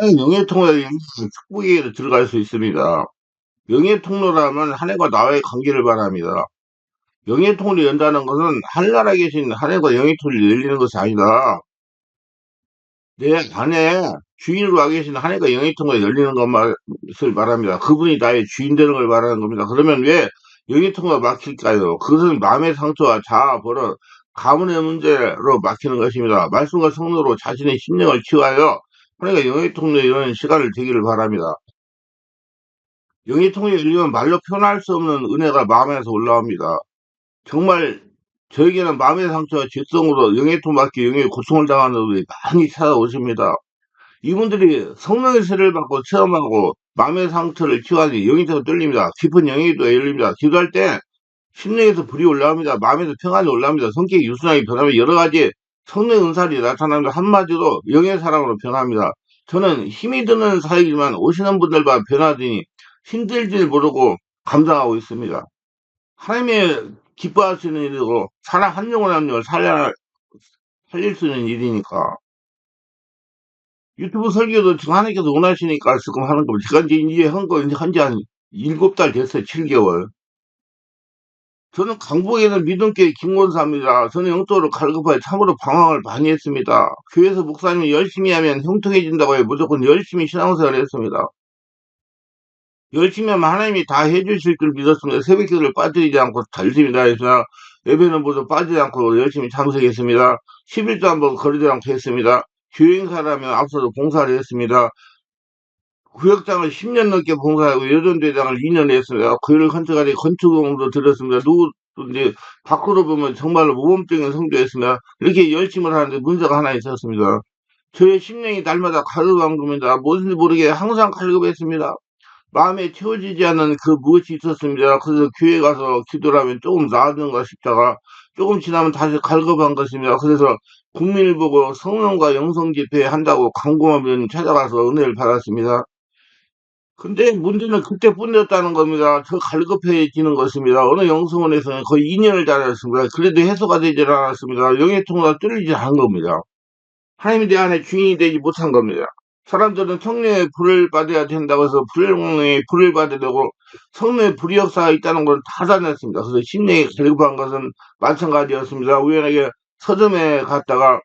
명예통로에 축복에 들어갈 수 있습니다. 명예통로라면 하늘과 나와의 관계를 말합니다. 명예통로를 연다는 것은 하늘나라에 계신 하늘과 영예통로를 열리는 것이 아니다. 내 안에 주인으로 와 계신 하늘과 영예통로가 열리는 것을 말합니다. 그분이 나의 주인 되는 걸 말하는 겁니다. 그러면 왜 영예통로가 막힐까요? 그것은 마음의 상처와 자아, 버릇, 가문의 문제로 막히는 것입니다. 말씀과 성로로 자신의 심령을 키워하여 하나님과 영의 통로에 이런 시간을 되기를 바랍니다. 영의 통로에 열리면 말로 표현할 수 없는 은혜가 마음에서 올라옵니다. 정말 저에게는 마음의 상처와 직성으로 영의 통 밖에 영의 고통을 당하는 분들이 많이 찾아오십니다. 이분들이 성령의 세를 받고 체험하고 마음의 상처를 치유하니 더 뚫립니다. 깊은 또 열립니다. 기도할 때 심령에서 불이 올라옵니다. 마음에서 평안이 올라옵니다. 성격이 유순하게 변하며 여러 가지 성령 은사리 나타나면서 한마디로 영의 사람으로 변합니다. 저는 힘이 드는 사역이지만 오시는 분들과 변하더니 힘들지 모르고 감당하고 있습니다. 하나님의 기뻐할 수 있는 일이고 사람 한 영혼 한 영혼을 살려, 살릴 수 있는 일이니까 유튜브 설교도 지금 하나님께서 원하시니까 지금 하는 겁니다. 제가 이제 이제 한거 한지 한 7달 됐어요. 7개월. 저는 강북에는 믿음교회 김권사입니다. 저는 영적으로 갈급하여 참으로 방황을 많이 했습니다. 교회에서 목사님이 열심히 하면 형통해진다고 해 무조건 열심히 신앙생활을 했습니다. 열심히 하면 하나님이 다 해주실 줄 믿었습니다. 새벽 기도를 빠뜨리지 않고 열심히 다했으나 예배는 모두 빠지지 않고 열심히 참석했습니다. 11조 한번 않고 했습니다. 교행사라면 앞서서 봉사를 했습니다. 구역장을 10년 넘게 봉사하고 여전대장을 2년 했습니다. 그를 컨트가리 건축공도 들었습니다. 누구든지 밖으로 보면 정말로 모범적인 성도였습니다. 이렇게 열심히 하는데 문제가 하나 있었습니다. 저의 심령이 날마다 겁니다. 무엇인지 모르게 항상 갈급했습니다. 마음에 채워지지 않는 그 무엇이 있었습니다. 그래서 교회 가서 기도를 하면 조금 나아지는가 싶다가 조금 지나면 다시 갈급한 것입니다. 그래서 국민을 보고 성령과 영성 집회 한다고 광고하면 찾아가서 은혜를 받았습니다. 근데 문제는 그때 뿐이었다는 겁니다. 더 갈급해지는 것입니다. 어느 영성원에서는 거의 2년을 다녔습니다. 그래도 해소가 되질 않았습니다. 영의 통로가 뚫리지 않은 겁니다. 내 안에 주인이 되지 못한 겁니다. 사람들은 성령의 불을 받아야 된다고 해서 불의 불을 받으려고 성령의 불의 역사가 있다는 걸다 다녔습니다. 그래서 심령이 갈급한 것은 마찬가지였습니다. 우연하게 서점에 갔다가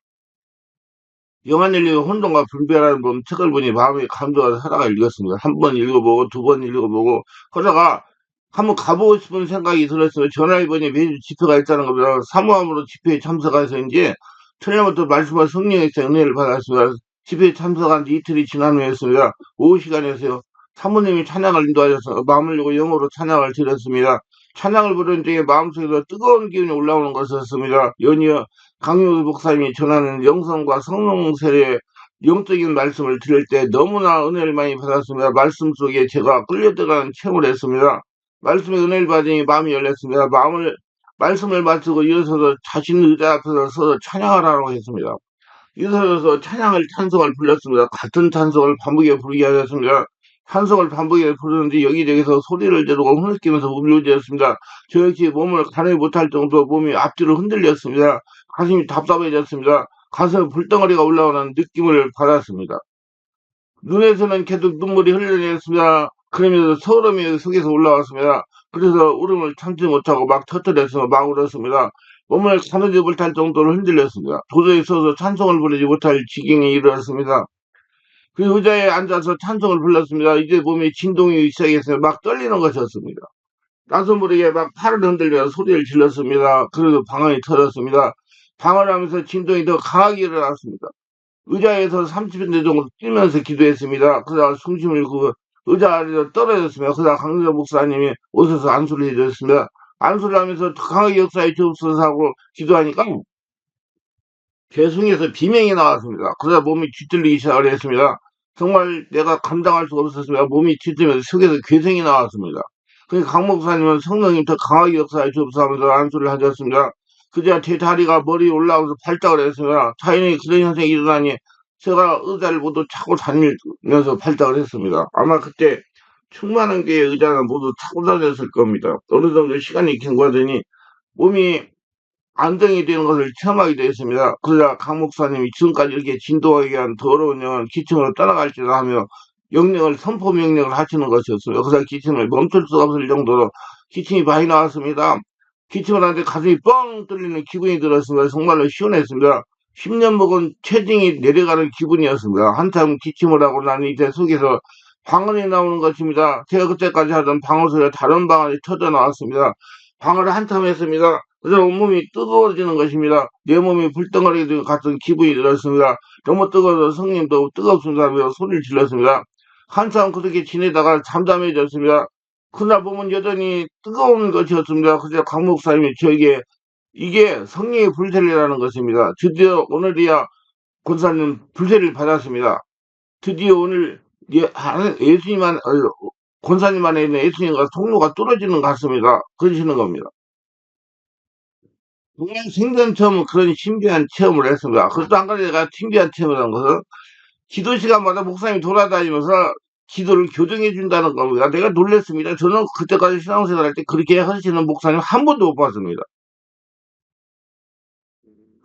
영한일리의 혼돈과 분별하는 법 책을 보니 마음이 감동해서 하다가 읽었습니다. 한 번 읽어보고 두 번 읽어보고 그러다가 한번 가보고 싶은 생각이 들었어요. 전화해보니 매주 집회가 있다는 겁니다. 사모함으로 집회에 참석해서 이제 천년부터 말씀과 성령의 은혜를 받았습니다. 집회에 참석한 지 이틀이 지난 후였습니다. 오후 시간에서요. 사모님이 찬양을 인도하셔서 마음을 열고 영어로 찬양을 드렸습니다. 찬양을 부르는 중에 마음속에서 뜨거운 기운이 올라오는 것이었습니다. 연이어 강효 목사님이 전하는 영성과 성령 세례 영적인 말씀을 들을 때 너무나 은혜를 많이 받았습니다. 말씀 속에 제가 끌려들어가는 체험을 했습니다. 말씀의 은혜를 받으니 마음이 열렸습니다. 마음을 말씀을 마치고 일어서서 자신 의자 앞에서 서서 찬양을 하라고 했습니다. 일어서서 찬양을 찬송을 불렀습니다. 같은 찬송을 반복해 부르게 하셨습니다. 찬송을 반복해 부르는데 여기저기서 소리를 지르고 흐느끼면서 울려지었습니다. 저 역시 몸을 가늠 못할 정도로 몸이 앞뒤로 흔들렸습니다. 가슴이 답답해졌습니다. 가슴에 불덩어리가 올라오는 느낌을 받았습니다. 눈에서는 계속 눈물이 흘러내렸습니다. 그러면서 서름이 속에서 올라왔습니다. 그래서 울음을 참지 못하고 막 터뜨렸으며 막 울었습니다. 몸을 가누지 못할 정도로 흔들렸습니다. 도저히 서서 찬송을 부르지 못할 지경에 이르렀습니다. 그 의자에 앉아서 찬송을 불렀습니다. 이제 몸이 진동이 시작했어요. 막 떨리는 것이었습니다. 나서 모르게 막 팔을 흔들며 소리를 질렀습니다. 그래도 방언이 터졌습니다. 방언하면서 진동이 더 강하게 일어났습니다. 의자에서 30분 정도 뛰면서 기도했습니다. 그러다가 숨심을 그 의자 아래로 떨어졌습니다. 그러다 강사 목사님이 오셔서 안수를 해주셨습니다. 안수를 하면서 강하게 역사에 주옵소서 하고 기도하니까 개숭에서 비명이 나왔습니다. 그러다 몸이 뒤틀리기 시작을 했습니다. 정말 내가 감당할 수가 없었습니다. 몸이 뒤틀면서 속에서 괴생이 나왔습니다. 그러니까 강 목사님은 성령님 더 강하게 역사에 주옵소서 하면서 안수를 하셨습니다. 그제야 제 다리가 머리에 올라오면서 발작을 했습니다. 자연히 그런 현상이 일어나니 제가 의자를 모두 차고 다니면서 발작을 했습니다. 아마 그때 충만한 개의 의자는 모두 차고 다녔을 겁니다. 어느 정도 시간이 경과되니 몸이 안정이 되는 것을 체험하게 되었습니다. 그러자 강 목사님이 지금까지 이렇게 진도하기 위한 더러운 영은 기침으로 떠나갈지라 하며 명령을 선포 명령을 하시는 것이었습니다. 그래서 기침을 멈출 수가 없을 정도로 기침이 많이 나왔습니다. 기침을 하는데 가슴이 뻥 뚫리는 기분이 들었습니다. 정말로 시원했습니다. 10년 먹은 체중이 내려가는 기분이었습니다. 한참 기침을 하고 난 이제 속에서 방언이 나오는 것입니다. 제가 그때까지 하던 방언 소리가 다른 방언이 터져 나왔습니다. 방언을 한참 했습니다. 그래서 온몸이 뜨거워지는 것입니다. 내 몸이 불덩어리 같은 기분이 들었습니다. 너무 뜨거워서 성님도 뜨겁습니다. 하며 소리를 질렀습니다. 한참 그렇게 지내다가 잠잠해졌습니다. 그날 보면 여전히 뜨거운 것이었습니다. 그래서 강 목사님이 저에게 이게 성령의 불세례라는 것입니다. 드디어 오늘이야 권사님 불세를 받았습니다. 드디어 오늘 예, 예수님만 어, 권사님 안에 있는 예수님과 통로가 뚫어지는 것 같습니다. 그러시는 겁니다. 정말 생전 처음 그런 신비한 체험을 했습니다. 그것도 한 가지 내가 신비한 한 것은 기도 시간마다 목사님이 돌아다니면서 기도를 교정해 준다는 겁니다. 내가 놀랐습니다. 저는 그때까지 신앙생활 할 때 그렇게 하시는 목사님 한 번도 못 봤습니다.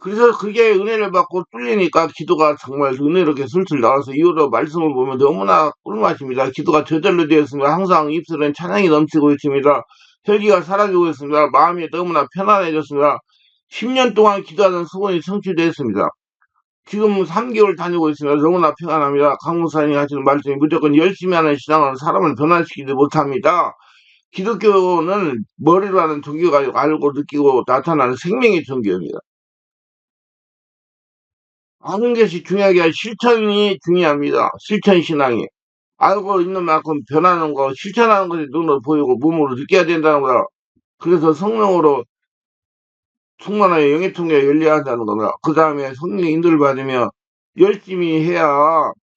그래서 그게 은혜를 받고 뚫리니까 기도가 정말 은혜롭게 술술 나와서 이후로 말씀을 보면 너무나 꿀맛입니다. 기도가 저절로 되었습니다. 항상 입술은 찬양이 넘치고 있습니다. 혈기가 사라지고 있습니다. 마음이 너무나 편안해졌습니다. 10년 동안 기도하는 소원이 성취되었습니다. 지금 3개월 다니고 있습니다. 너무나 평안합니다. 강무사님이 하시는 말씀이 무조건 열심히 하는 신앙은 사람을 변화시키지 못합니다. 기독교는 머리로 하는 종교가 알고 느끼고 나타나는 생명의 종교입니다. 아는 것이 중요하게 실천이 중요합니다. 실천 신앙이. 알고 있는 만큼 변하는 거, 실천하는 것이 눈으로 보이고 몸으로 느껴야 된다는 거야. 그래서 성령으로 충만하여 영의 통로가 열려야 한다는 겁니다. 그 다음에 성령의 인도를 받으며 열심히 해야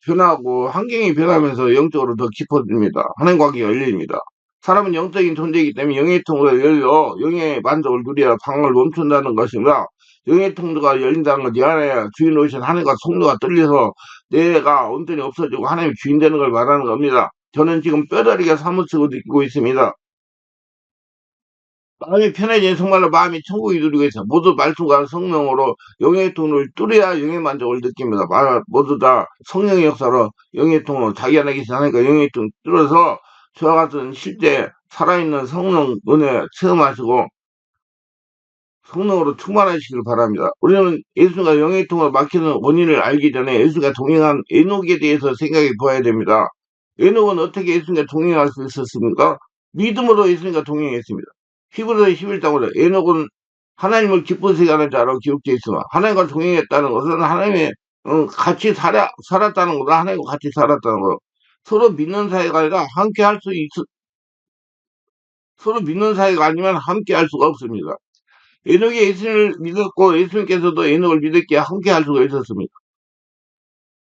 변하고 환경이 변하면서 영적으로 더 깊어집니다. 하나님 관계가 열립니다. 사람은 영적인 존재이기 때문에 영의 통로가 열려 영의 만족을 누려야 방을 멈춘다는 것입니다. 영의 통로가 열린다는 건 내 안에 주인 오신 하늘과 통로가 뚫려서 내가 온전히 없어지고 하나님의 주인 되는 걸 말하는 겁니다. 저는 지금 뼈다리가 사무치고 느끼고 있습니다. 마음이 편해진 정말로 마음이 천국이 누리고 있어요. 모두 말씀과 성령으로 영의 통로를 뚫어야 영의 만족을 느낍니다. 마- 모두 다 성령의 역사로 영의 통로, 자기 안에 계신 하나님과 영의 통로 뚫어서 저와 같은 실제 살아있는 성령 은혜 체험하시고 성령으로 충만하시길 바랍니다. 우리는 예수가 영의 통로 막히는 원인을 알기 전에 예수가 동행한 에녹에 대해서 생각해 보아야 됩니다. 에녹은 어떻게 예수님과 동행할 수 있었습니까? 믿음으로 예수님과 동행했습니다. 히브리서 11장으로 에녹은 하나님을 기쁘시게 하는 자라고 기록되어 있으며 하나님과 동행했다는 것은 하나님의 어, 같이 살아, 살았다는 거다. 하나님과 같이 살았다는 거. 서로 믿는 사이가 아니라 함께 할 수 있, 서로 믿는 사이가 아니면 함께 할 수가 없습니다. 에녹이 예수님을 믿었고 예수님께서도 에녹을 믿었기에 함께 할 수가 있었습니다.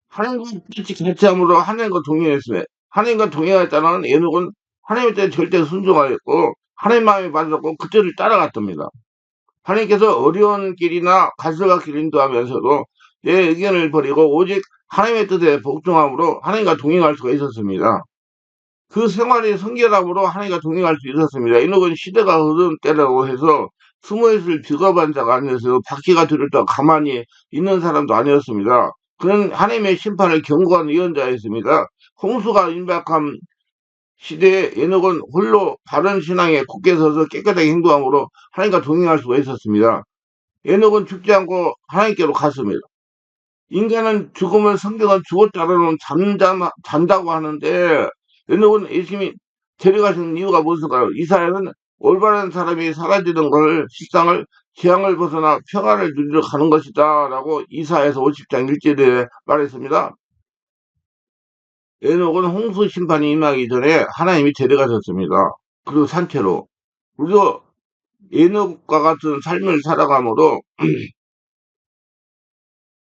하나님과 같이 같이 함으로 하나님과 동행했으며 하나님과 동행했다는 에녹은 하나님의 뜻에 절대 순종하였고 하나님 마음에 맞았고 그 뜻을 따라갔답니다. 하나님께서 어려운 길이나 가슬가길 인도하면서도 내 의견을 버리고 오직 하나님의 뜻에 복종함으로 하나님과 동행할 수가 있었습니다. 그 생활이 성결함으로 하나님과 동행할 수 있었습니다. 이녹은 시대가 흐른 때라고 해서 숨어있을 비겁한 자가 아니었어요. 바퀴가 들었다 가만히 있는 사람도 아니었습니다. 그는 하나님의 심판을 경고한 예언자였습니다. 홍수가 임박한 시대에 에녹은 홀로 바른 신앙에 굳게 서서 깨끗하게 행동함으로 하나님과 동행할 수가 있었습니다. 에녹은 죽지 않고 하나님께로 갔습니다. 인간은 죽으면 성경은 죽었다라는 잠잠, 잔다고 하는데 에녹은 예수님이 데려가시는 이유가 무엇일까요? 이사야는 올바른 사람이 사라지는 것을 실상을 재앙을 벗어나 평안을 누리러 가는 것이다 라고 이사에서 50장 1절에 말했습니다. 에녹은 홍수 심판이 임하기 전에 하나님이 데려가셨습니다. 그리고 산채로. 우리도 에녹과 같은 삶을 살아감으로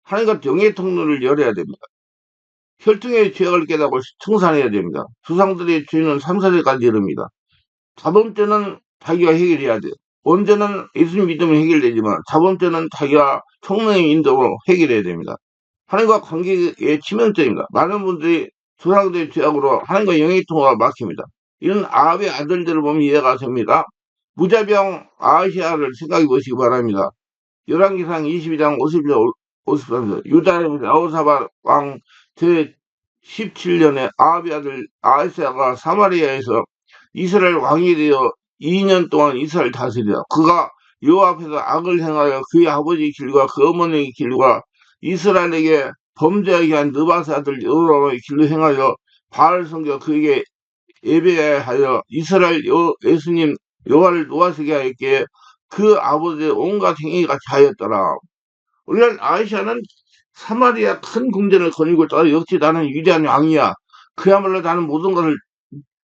하나님과 영의 통로를 열어야 됩니다. 혈통의 죄악을 깨닫고 청산해야 됩니다. 조상들의 죄는 3, 4절까지 이릅니다. 자범죄는 자기가 해결해야 돼요. 원죄는 예수님 믿으면 해결되지만 자범죄는 자기가 성령의 인도로 해결해야 됩니다. 하나님과 관계의 치명적입니다. 많은 분들이 조상들의 죄악으로 하나님과 영의 통화가 막힙니다. 이런 아합의 아들들을 보면 이해가 됩니다. 무자병 아시아를 생각해 보시기 바랍니다. 열왕기상 22장 51절 53절 유다의 여호사밧 왕 제17년에 아합의 아들 아이사가 사마리아에서 이스라엘 왕이 되어 2년 동안 이스라엘 다스리다. 그가 여호와 앞에서 악을 행하여 그의 아버지 길과 그 어머니의 길과 이스라엘에게 범죄하게 한 느바스 아들 여호람의 길로 행하여 바알 성겨 그에게 예배하여 이스라엘 여, 예수님 여호와를 노하시게 하였기에 그 아버지의 온갖 행위가 자였더라. 우리는 아이샤는 사마리아 큰 궁전을 거니고 있다가 역시 나는 위대한 왕이야. 그야말로 나는 모든 것을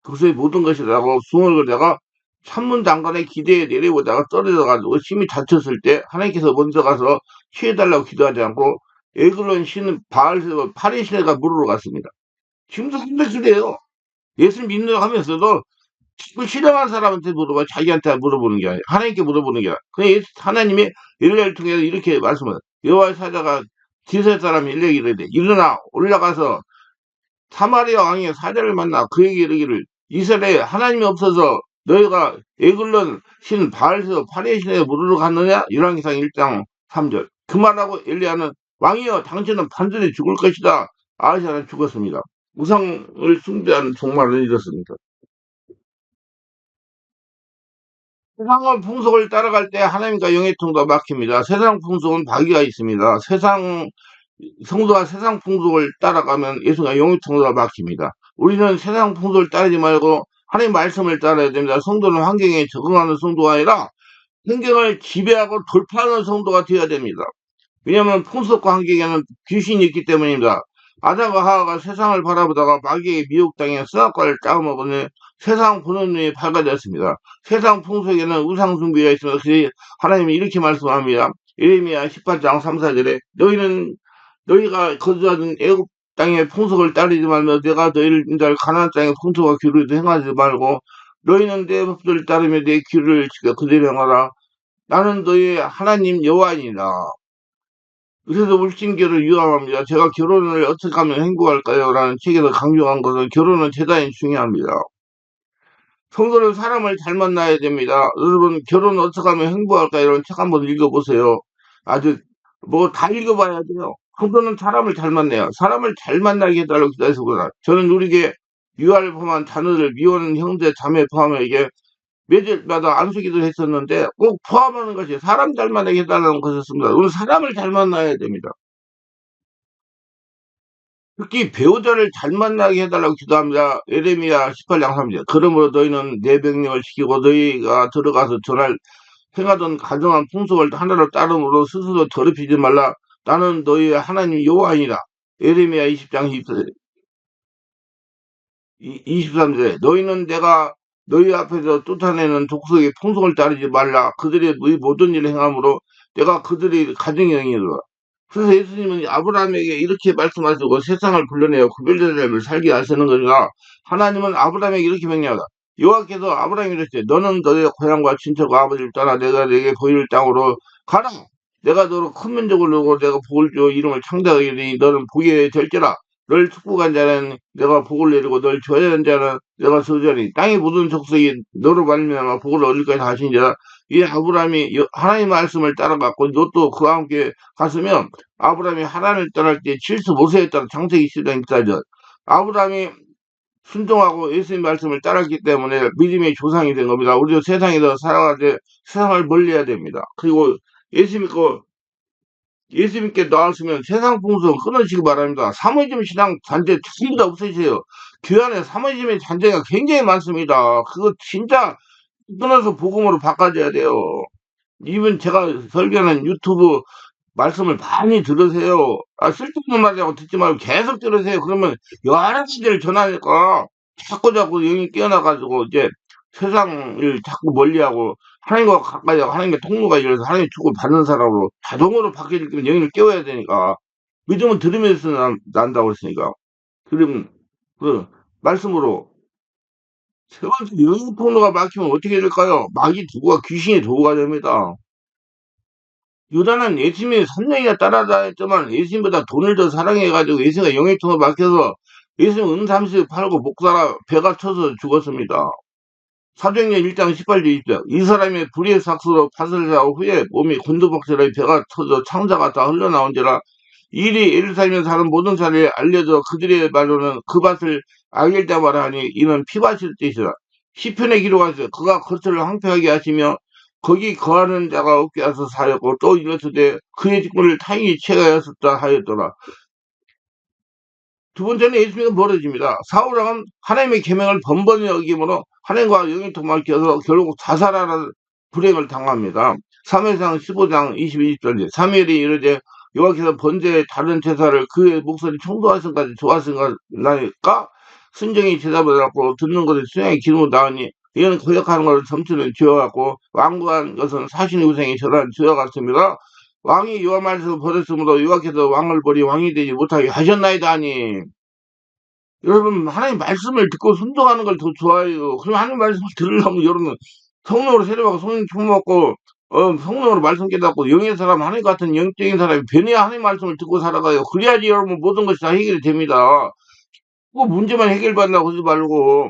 그것의 모든 것이라고 숭을 내가 천문장관의 기대에 내려오다가 떨어져가지고 심히 다쳤을 때 하나님께서 먼저 가서 취해달라고 기도하지 않고 에글론 신은 바알 파리 신에가 물으러 갔습니다. 지금도 근데 그래요. 예수 믿는다고 하면서도 그 신령한 사람한테 물어봐 자기한테 물어보는 게 아니라 하나님께 물어보는 게 아니라 그냥 예수- 하나님이 일례를 통해서 이렇게 말씀을 여호와의 사자가 디세 사람 일레기 이르되 일어나 올라가서 사마리아 왕의 사자를 만나 그에게 이르기를 이스라엘에 하나님이 없어서 너희가 에글론 신 바알에서 파리의 신에 물으러 갔느냐 열왕기상 1장 3절 그 말하고 엘리야는 왕이여 당신은 반드시 죽을 것이다 아시아는 죽었습니다 우상을 숭배하는 종말을 이뤘습니다 세상의 풍속을 따라갈 때 하나님과 영의 통도 막힙니다. 세상 풍속은 박이가 있습니다. 세상 성도가 세상 풍속을 따라가면 예수가 영의 통도가 막힙니다. 우리는 세상 풍속을 따르지 말고 하나님 말씀을 따라야 됩니다. 성도는 환경에 적응하는 성도가 아니라 환경을 지배하고 돌파하는 성도가 되어야 됩니다. 왜냐하면 풍속과 환경에는 귀신이 있기 때문입니다. 아담과 하와가 세상을 바라보다가 마귀의 미혹당해 수학과를 짜먹으니 세상 보는 눈이 밝아졌습니다. 세상 풍속에는 우상 숭배가 그 하나님이 이렇게 말씀합니다. 예레미야 18장 3, 4절에 너희는 너희가 거주하는 애굽 땅의 풍속을 따르지 말며 내가 너희를 인도할 가나안 땅의 풍속과 규를 행하지 말고 너희는 내 법들을 따르며 내 규를 지켜 그대로 행하라. 나는 너희의 하나님 여호와이니라. 그래서 울진교를 유감합니다. 제가 결혼을 어떻게 하면 행복할까요? 라는 책에서 강조한 것은 결혼은 대단히 중요합니다. 성도는 사람을 잘 만나야 됩니다. 여러분 결혼 어떻게 하면 행복할까 이런 책 한번 읽어보세요. 아주 뭐 다 읽어봐야 돼요. 성도는 사람을 잘 만나요. 사람을 잘 만나게 해달라고 기도해서 그러나 저는 우리에게 유아를 포함한 자녀들 미혼 형제 자매 포함해 이게 매일마다 안수기도 했었는데 꼭 포함하는 것이 사람 잘 만나게 해달라는 것이었습니다. 우리는 사람을 잘 만나야 됩니다. 특히 배우자를 잘 만나게 해달라고 기도합니다. 에레미야 18장 3절. 그러므로 너희는 내 명령을 지키고 너희가 들어가서 전할 행하던 가정한 풍속을 하나로 따름으로 스스로 더럽히지 말라. 나는 너희의 하나님 여호와이니라. 에레미야 20장 24절. 23절에 너희는 내가 너희 앞에서 쫓아내는 족속의 풍속을 따르지 말라. 그들의 너희 모든 일을 행함으로 내가 그들의 가정의 영이로라. 그래서 예수님은 아브라함에게 이렇게 말씀하시고 세상을 불러내어 구별된 삶을 살게 하시는 거니까 하나님은 아브라함에게 이렇게 명령하다. 여호와께서 아브라함에게 이르시되 너는 너의 고향과 친척과 아버지를 떠나 내가 내게 보일 땅으로 가라. 내가 너로 큰 민족을 누고 내가 복을 주어 이름을 창대하게 이르니 너는 복이 될지라. 널 축복한 자는 내가 복을 내리고 널 저해한 자는 내가 저주하니 땅의 모든 족속이 너로 말미암아 복을 얻을 것이다 하시니라. 이 아브라함이 여- 하나님의 말씀을 따라갔고 너도 그와 함께 갔으면 아브라함이 하나님을 떠날 때 75세에 따라 창세기 시장 기사죠. 아브라함이 순종하고 예수님 말씀을 따랐기 때문에 믿음의 조상이 된 겁니다. 우리도 세상에서 살아가되 세상을 멀리 해야 됩니다. 그리고 예수 믿고 예수 믿게 나왔으면 세상 풍속 끊어지기 바랍니다. 사모님 신앙 잔재 진짜 없으세요. 교회 안에 사모님의 잔재가 굉장히 많습니다. 그거 진짜 끊어서 복음으로 바꿔줘야 돼요. 이번 제가 설교하는 유튜브 말씀을 많이 들으세요. 아, 쓸데없는 말이라고 듣지 말고 계속 들으세요. 그러면 여러 가지를 전하니까 자꾸 자꾸 영이 깨어나가지고 이제 세상을 자꾸 멀리하고 하나님과 가까이 하고 하나님과 통로가 열려서 하나님 축을 받는 사람으로 자동으로 바뀌려면 영을 깨워야 되니까 믿음은 들으면서 난, 난다고 했으니까 그럼 그 말씀으로 세 번째 영의 통로가 막히면 어떻게 될까요? 마귀 두고가 귀신이 도구가 됩니다. 유다는 예수님이 3년이나 따라다녔지만 예수님보다 돈을 더 사랑해가지고 예수가 영의 통로 막혀서 예수님 은30 팔고 목사라 배가 쳐서 죽었습니다. 사도행전 1장 18절 20절 이 사람의 불의의 삭스로 밭을 사고 후에 몸이 곤두박질하여 배가 터져 창자가 다 흘러나온지라 일이 예루살렘에 사는 모든 사람에 알려져 그들의 말로는 그 밭을 악일다 말하니 이는 피밭일 뜻이라. 시편에 기록하세요. 그가 거처를 황폐하게 하시며 거기 거하는 자가 없게 하서 사였고 또 이르시되 그의 직분을 타인이 채가였었다 하였더라. 두 번째는 예수님과 멀어집니다. 사울왕은 하나님의 계명을 번번이 어기므로 하나님과 영이 통막혀서 결국 자살하는 불행을 당합니다. 3회상 15장 22절에 사무엘이 이르되 여호와께서 번제의 다른 제사를 그의 목소리 청도하신까지 좋아하신가 순정이 제사를 받고 듣는 것을 수양의 기름으로 나오니 이는 거역하는 것을 점치는 죄와 같고 왕구한 것은 사신의 우생이 저러한 죄와 같습니다. 왕이 요한 말씀을 버렸으므로 여호와께서 왕을 버리 왕이 되지 못하게 하셨나이다 하니 여러분 하나님 말씀을 듣고 순종하는 걸 더 좋아해요. 그럼 하나님 말씀을 들으려면 여러분 성령으로 세례받고 성령 충만받고 어, 성령으로 말씀 깨닫고 영의 사람 하나님 같은 영적인 사람이 변해야 하나님 말씀을 듣고 살아가요. 그래야지 여러분 모든 것이 다 해결이 됩니다. 그 문제만 해결받으려고 하지 말고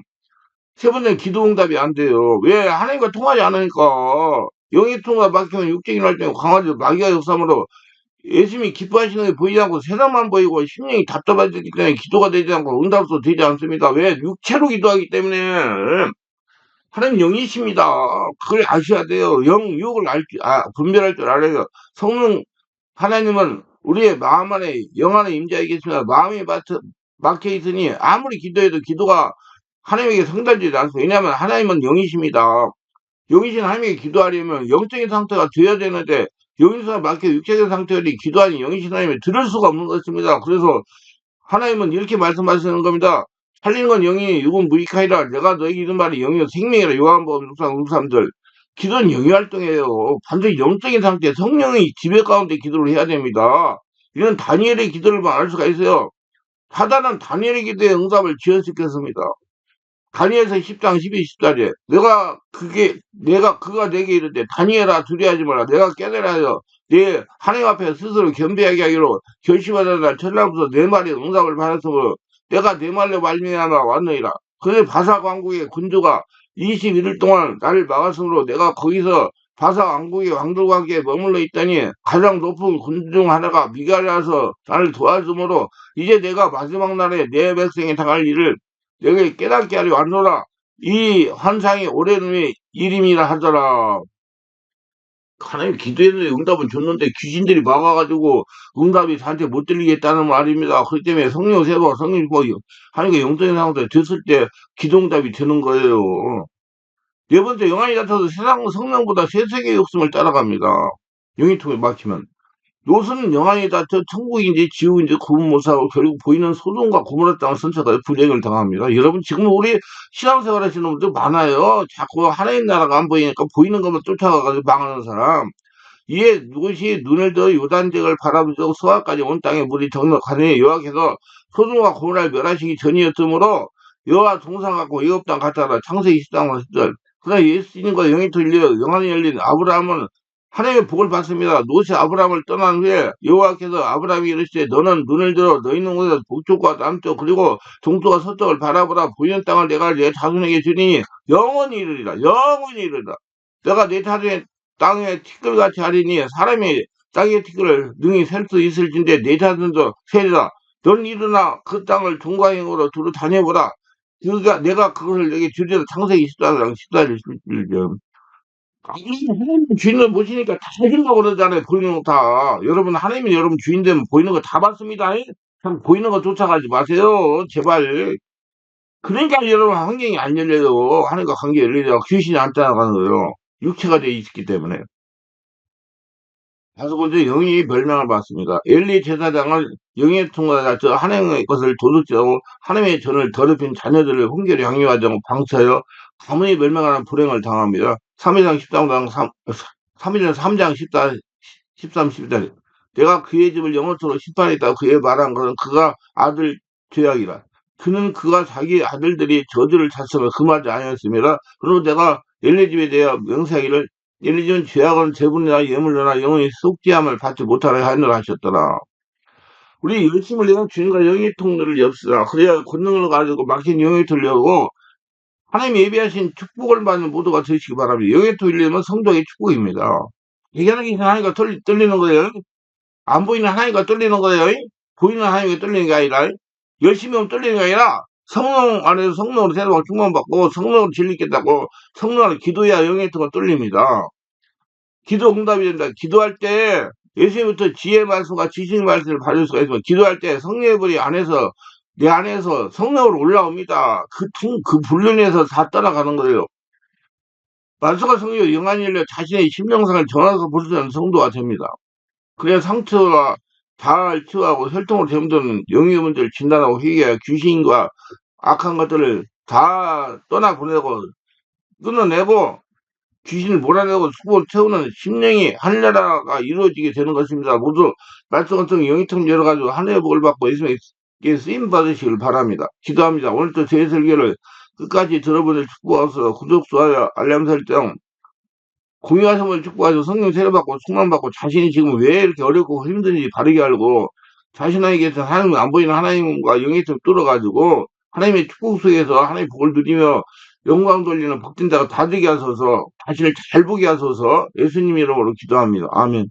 세 번째는 기도 응답이 안 돼요. 왜 하나님과 통하지 않으니까 영의 통과 막히면 육적인 활동이 강화되고 마귀가 역삼으로 예수님이 기뻐하시는 게 보이지 않고 세상만 보이고 심령이 답답하기 때문에 기도가 되지 않고 응답도 되지 않습니다. 왜? 육체로 기도하기 때문에 하나님 영이십니다. 그걸 아셔야 돼요. 영, 육을 알, 아, 분별할 줄 알아요. 성령 하나님은 우리의 마음 안에 영 안에 계시면 마음이 막혀 있으니 아무리 기도해도 기도가 하나님에게 성달되지 않습니다. 왜냐하면 하나님은 영이십니다. 영이신 하나님에게 기도하려면 영적인 상태가 되어야 되는데 영인수가 막혀 육체적인 상태들이 기도하니 영이신 하나님이 들을 수가 없는 것입니다. 그래서 하나님은 이렇게 말씀하시는 겁니다. 살리는 건 영이 육은 무익하이라 내가 너에게 이런 말이 영이요 생명이라 요한복음 6상 63절 기도는 영이 활동이에요. 반드시 영적인 상태 성령의 지배 가운데 기도를 해야 됩니다. 이런 다니엘의 기도를 알 수가 있어요. 사단은 다니엘의 기도에 응답을 지연시켰습니다. 다니엘서 10장 12, 14절. 내가 그게 내가 그가 내게 이르되 다니엘아 두려하지 마라. 내가 깨달아요. 내 하나님 앞에 스스로 겸비하게 하기로 결심하던 날 첫날부터 내 말이 응답을 받았으므로 내가 내 말로 말미암아 왔느니라. 그의 바사 왕국의 군주가 21일 동안 나를 막았으므로 내가 거기서 바사 왕국의 왕들과 함께 머물러 있다니 가장 높은 군주 중 하나가 미가리아서 나를 도와주므로 이제 내가 마지막 날에 내 백성이 당할 일을 내게 깨닫게 하려 왔노라. 이 환상이 오래놈의 이름이라 하더라. 하나님 기도했는데 응답은 줬는데 귀신들이 막아가지고 응답이 저한테 못 들리겠다는 말입니다. 그렇기 때문에 성령 세바 성령 뭐 하나님께 영적인 상황에 됐을 때 기도응답이 되는 거예요. 네 번째 영안이 같아서 세상 성령보다 세세계의 욕심을 따라갑니다. 영이 통해 막히면 노선은 영안이다. 저 천국인지 지옥인지 구분 못하고 결국 보이는 소돔과 고모라 땅을 선택하여 불행을 당합니다. 여러분 지금 우리 신앙생활 하시는 분들 많아요. 자꾸 하나님 나라가 안 보이니까 보이는 것만 쫓아가가지고 망하는 사람. 이에 누구시 눈을 들어 요단적을 바라보고 소아까지 온 땅에 물이 정력하니 여호와께서 소돔과 고모라를 멸하시기 전이었으므로 여호와 동상 갖고 땅 같아라 창세기 10장 10절 그러나 예수님과 영이 들려 영안이 열린 아브라함은 하나님의 복을 받습니다. 노시 아브라함을 떠난 후에 여호와께서 아브라함이 이르시되 너는 눈을 들어 너 있는 곳에서 북쪽과 남쪽 그리고 동쪽과 서쪽을 바라보라. 보이는 땅을 내가 내 자손에게 주리니 영원히 이르리라. 영원히 이르리라. 내가 내 자손의 땅에 티끌같이 하리니 사람이 땅의 티끌을 능히 셀 수 있을진데 내 자손도 세리라. 넌 일어나 그 땅을 종과행으로 두루 다녀보라. 그가 내가 그것을 내게 주리라. 창세기 14장 14절 11절 하나님 주인을 보시니까 다 해준다고 그러잖아요. 보이는 거 다. 여러분, 하나님이 여러분 주인 되면 보이는 거 다 봤습니다. 참, 보이는 거 쫓아가지 마세요. 제발. 그러니까 여러분 환경이 안 열려요. 하나님과 관계 열리죠. 귀신이 안 따라가는 거예요. 육체가 되어 있기 때문에. 다섯 번째, 영이 멸망을 받습니다. 엘리 제사장은 영의 통과자 저 하나님의 것을 도둑질하고 하나님의 전을 더럽힌 자녀들을 양육하지 않고 방치하여 가문이 멸망하는 불행을 당합니다. 3회장 13장 3, 3회장 3장 14, 13, 14절. 내가 그의 집을 영원토로 심판했다. 그의 말한 것은 그가 아들 죄악이라. 그는 그가 자기 아들들이 저주를 잤으면 금하지 아니었습니다. 그러고 내가 엘리 집에 대하여 명사하기를 엘리 집은 죄악은 재분이나 예물로나 영원히 속죄함을 받지 못하라 하느라 하셨더라. 우리 열심을 내는 주님과 영의 통로를 엽시다. 그래야 권능을 가지고 막힌 영이 들려고 하나님이 예비하신 축복을 받는 모두가 되시기 바랍니다. 영예토 일리면 성도의 축복입니다. 얘기하는 게 하나님과 떨리, 떨리는 거예요. 안 보이는 하나님과 떨리는 거예요. 보이는 하나님과 떨리는 게 아니라 열심히 하면 떨리는 게 아니라 성령 안에서 성령으로 새로운 충만 받고 성령으로 진리겠다고 성령으로 기도해야 영예토가 떨립니다. 기도 응답이 된다. 기도할 때 예수님부터 지혜 말씀과 지식 말씀을 받을 수가 있지만 기도할 때 성령의 불이 안에서 내 안에서 성령으로 올라옵니다. 그, 통, 그 불륜에서 다 따라가는 거예요. 만수가 성령 영안이 열려 자신의 심령상을 수 있는 성도가 됩니다. 그래야 상처가 잘 치유하고 혈통으로 잠드는 영의 문제를 진단하고 회개하여 귀신과 악한 것들을 다 떠나보내고 끊어내고 귀신을 몰아내고 수고 채우는 심령이 하늘나라가 이루어지게 되는 것입니다. 모두 말씀 같은 영이통 열어가지고 하늘의 복을 받고 예수님께 쓰임 받으시길 바랍니다. 기도합니다. 오늘도 제 설교를 끝까지 들어보낼 축복하소서 구독, 좋아요, 알람 설정 공유하심을 축복하셔서 성령 세례받고 충만받고 자신이 지금 왜 이렇게 어렵고 힘든지 바르게 알고 자신에게서 하나님 안 보이는 하나님과 영이통 뚫어가지고 하나님의 축복 속에서 하나님의 복을 누리며 영광 돌리는 복된 자가 다 되게 하소서 자신을 잘 보게 하소서 예수님 이름으로 기도합니다. 아멘.